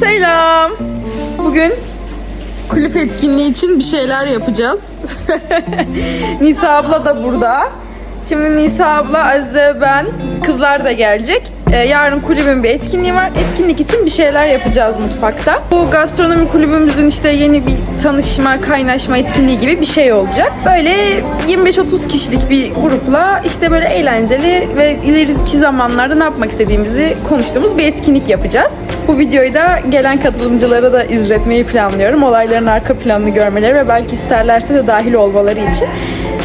Selam. Bugün kulüp etkinliği için bir şeyler yapacağız. Nisa abla da burada. Şimdi Nisa abla, Azize, ben, kızlar da gelecek. Ee, yarın kulübün bir etkinliği var. Etkinlik için bir şeyler yapacağız mutfakta. Bu gastronomi kulübümüzün işte yeni bir tanışma, kaynaşma etkinliği gibi bir şey olacak. Böyle 25-30 kişilik bir grupla işte böyle eğlenceli ve ileriki zamanlarda ne yapmak istediğimizi konuştuğumuz bir etkinlik yapacağız. Bu videoyu da gelen katılımcılara da izletmeyi planlıyorum. Olayların arka planını görmeleri ve belki isterlerse de dahil olmaları için.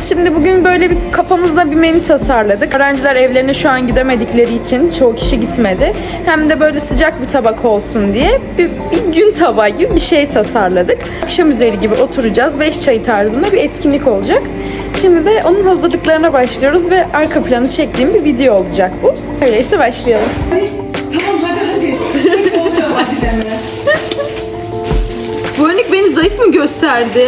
Şimdi bugün böyle bir kafamızda bir menü tasarladık. Öğrenciler evlerine şu an gidemedikleri için çoğu kişi gitmedi. Hem de böyle sıcak bir tabak olsun diye bir, bir gün tabağı gibi bir şey tasarladık. Akşam üzeri gibi oturacağız. Beş çayı tarzında bir etkinlik olacak. Şimdi de onun hazırlıklarına başlıyoruz ve arka planı çektiğim bir video olacak bu. Öyleyse başlayalım. Tamam hadi hadi. Hadi deme. Bu önlük beni zayıf mı gösterdi?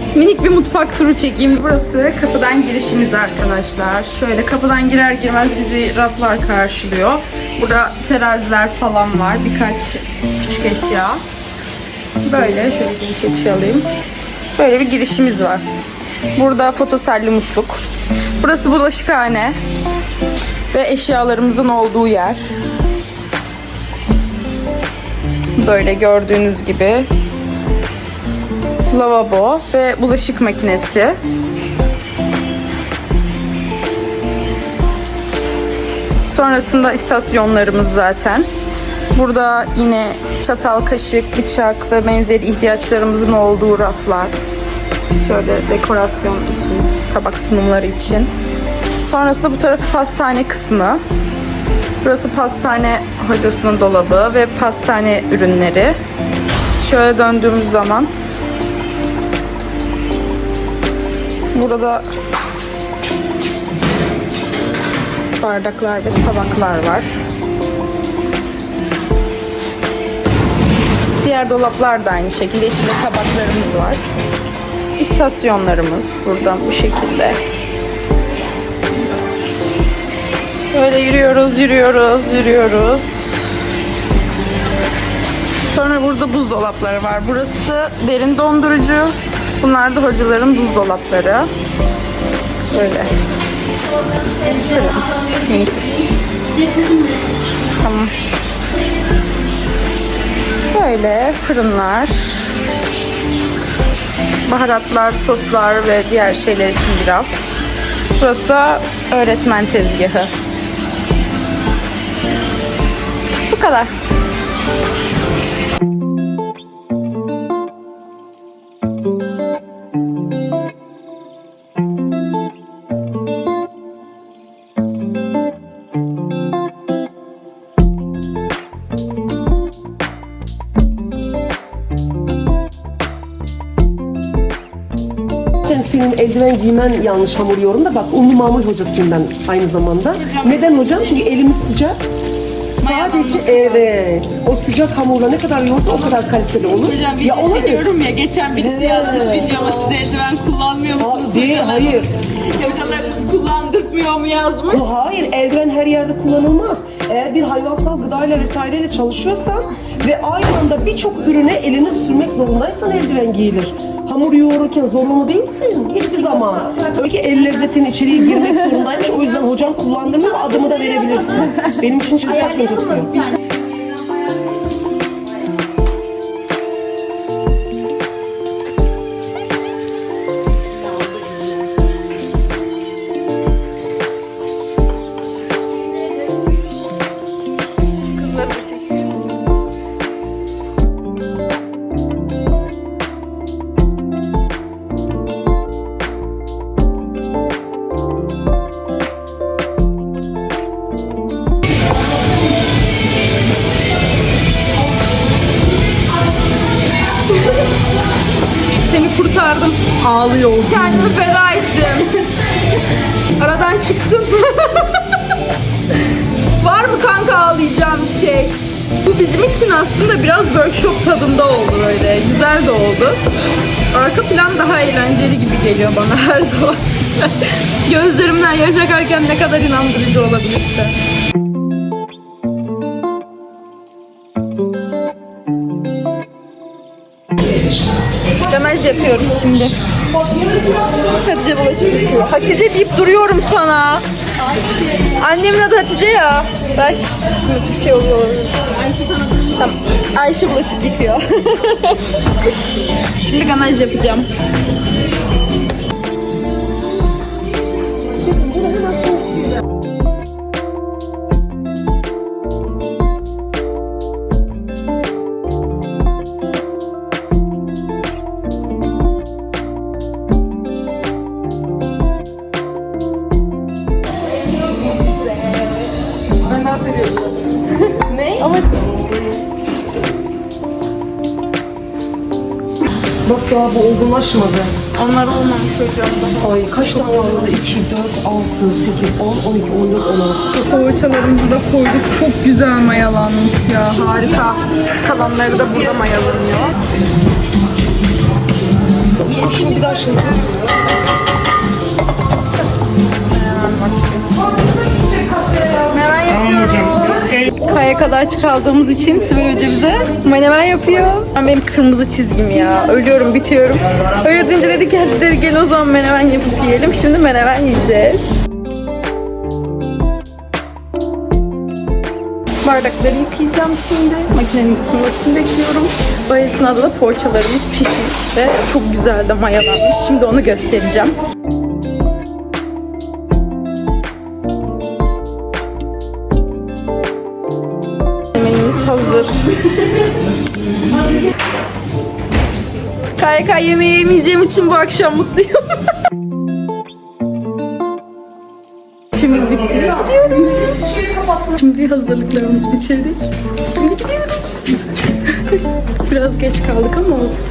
minik bir mutfak turu çekeyim. Burası kapıdan girişimiz arkadaşlar. Şöyle kapıdan girer girmez bizi raflar karşılıyor. Burada teraziler falan var. Birkaç küçük eşya. Böyle şöyle geniş açı alayım. Böyle bir girişimiz var. Burada fotoselli musluk. Burası bulaşıkhane. Ve eşyalarımızın olduğu yer. Böyle gördüğünüz gibi lavabo ve bulaşık makinesi. Sonrasında istasyonlarımız zaten. Burada yine çatal, kaşık, bıçak ve benzeri ihtiyaçlarımızın olduğu raflar. Şöyle dekorasyon için, tabak sunumları için. Sonrasında bu tarafı pastane kısmı. Burası pastane hocasının dolabı ve pastane ürünleri. Şöyle döndüğümüz zaman Burada bardaklar ve tabaklar var. Diğer dolaplar da aynı şekilde. İçinde tabaklarımız var. İstasyonlarımız buradan bu şekilde. Böyle yürüyoruz, yürüyoruz, yürüyoruz. Sonra burada buzdolapları var. Burası derin dondurucu. Bunlar da hocaların buzdolapları. Böyle. Şöyle. Tamam. Böyle fırınlar. Baharatlar, soslar ve diğer şeyler için bir raf. Burası da öğretmen tezgahı. Bu kadar. Eldiven giymen yanlış hamur yoğurum da bak unlu mamul hocasıyım ben aynı zamanda. Neden hocam? Çünkü elimiz sıcak. Sadece evet. O sıcak hamurla ne kadar yoğursa o kadar kaliteli olur. Hocam ya video olabilir. çekiyorum ya geçen birisi He. yazmış videoma siz eldiven kullanmıyor musunuz değil, hocalar? hayır. Hocalarınız kullandırmıyor mu yazmış. Bu hayır, eldiven her yerde kullanılmaz. Eğer bir hayvansal gıdayla vesaireyle çalışıyorsan ve aynı anda birçok ürüne elini sürmek zorundaysan eldiven giyilir. Hamur yoğururken zorunlu değilsin hiçbir zaman. Tabii ki el lezzetin içeriye girmek zorundaymış. O yüzden hocam kullandırmıyor, adımı da verebilirsin. Benim için hiçbir sakıncası yok. Çıksın. Var mı kanka ağlayacağım şey? Bu bizim için aslında biraz workshop tadında oldu böyle. Güzel de oldu. Arka plan daha eğlenceli gibi geliyor bana her zaman. Gözlerimden yaş akarken ne kadar inandırıcı olabilirse. Demez yapıyoruz şimdi. Hatice bulaşık yıkıyor. Hatice deyip duruyorum sana. Annemin adı Hatice ya. Belki bir şey oluyor. Ayşe Tamam. Ayşe bulaşık yıkıyor. Şimdi ganaj yapacağım. Daha bu olgunlaşmadı. Onlar olmamış hocam. Ay kaç tane var orada? 2, 4, 6, 8, 10, 12, 14, 16. Poğaçalarımızı da koyduk. Çok güzel mayalanmış ya. Harika. Kalanları da burada mayalanıyor. Şunu bir daha şimdi. Kaya kadar kaldığımız için Sibel Hoca bize menemen yapıyor. Ben benim kırmızı çizgim ya. Ölüyorum, bitiyorum. Öyle deyince dedik hadi dedi, gel o zaman menemen yapıp yiyelim. Şimdi menemen yiyeceğiz. Bardakları yıkayacağım şimdi. Makinenin ısınmasını bekliyorum. O esnada da poğaçalarımız pişmiş ve çok güzel de mayalanmış. Şimdi onu göstereceğim. KYK yemeği yemeyeceğim için bu akşam mutluyum. İşimiz bitti. Gidiyoruz. Şimdi hazırlıklarımızı bitirdik. Şimdi gidiyoruz. Biraz geç kaldık ama olsun.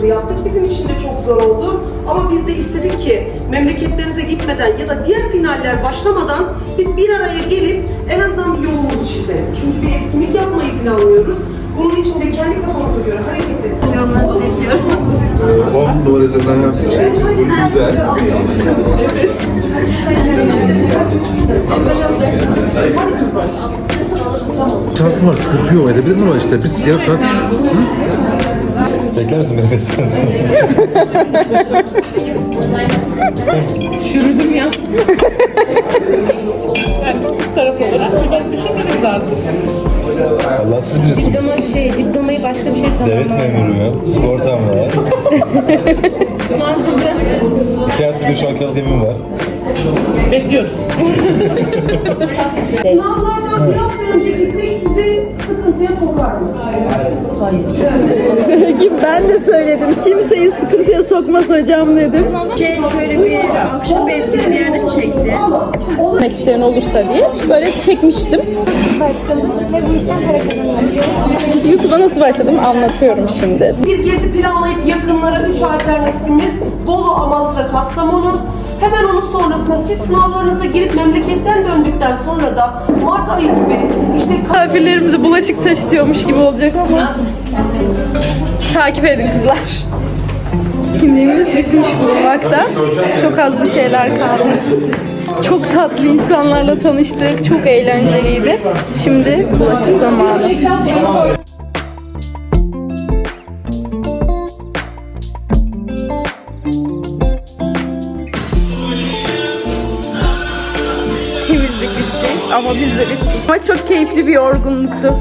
Hazırlıklarımızı yaptık. Bizim için de çok zor oldu. Ama biz de istedik ki memleketlerinize gitmeden ya da diğer finaller başlamadan bir, bir araya gelip en azından bir yolumuzu çizelim. Çünkü bir etkinlik yapmayı planlıyoruz. Bunun için de kendi kafamıza göre hareket edelim. Yorumlarınızı bekliyorum. 10 numara üzerinden yaptık şey. Güzel. Hadi kızlar. Şansım var, sıkıntı yok. Edebilirim ama işte biz yarım saat... Bekler misin beni mesela? Çürüdüm ya. yani biz kız tarafı olarak biraz düşünmemiz lazım. Allah siz bilirsiniz. Diploma şey, diplomayı başka bir şey Devlet memuruyum. Sigortam var. Bekliyoruz. Sınavlardan bir hafta önce gitsek sizi sıkıntıya sokar mı? Peki ben de söyledim. Kimseyi sıkıntıya sokmaz hocam dedim. Gitmek isteyen olursa diye böyle çekmiştim. başladım ve bu işten para kazanıyorum. YouTube'a nasıl başladım anlatıyorum şimdi. Bir gezi planlayıp yakınlara 3 alternatifimiz Bolu, Amasra, Kastamonu. Hemen onun sonrasında siz sınavlarınıza girip memleketten döndükten sonra da Mart ayı gibi işte Misafirlerimize bulaşık taşıtıyormuş gibi olacak ama takip edin kızlar. Etkinliğimiz bitmiş bulunmakta. Çok az bir şeyler kaldı. Çok tatlı insanlarla tanıştık. Çok eğlenceliydi. Şimdi bulaşık zamanı. Ama biz. Ama çok keyifli bir yorgunluktu.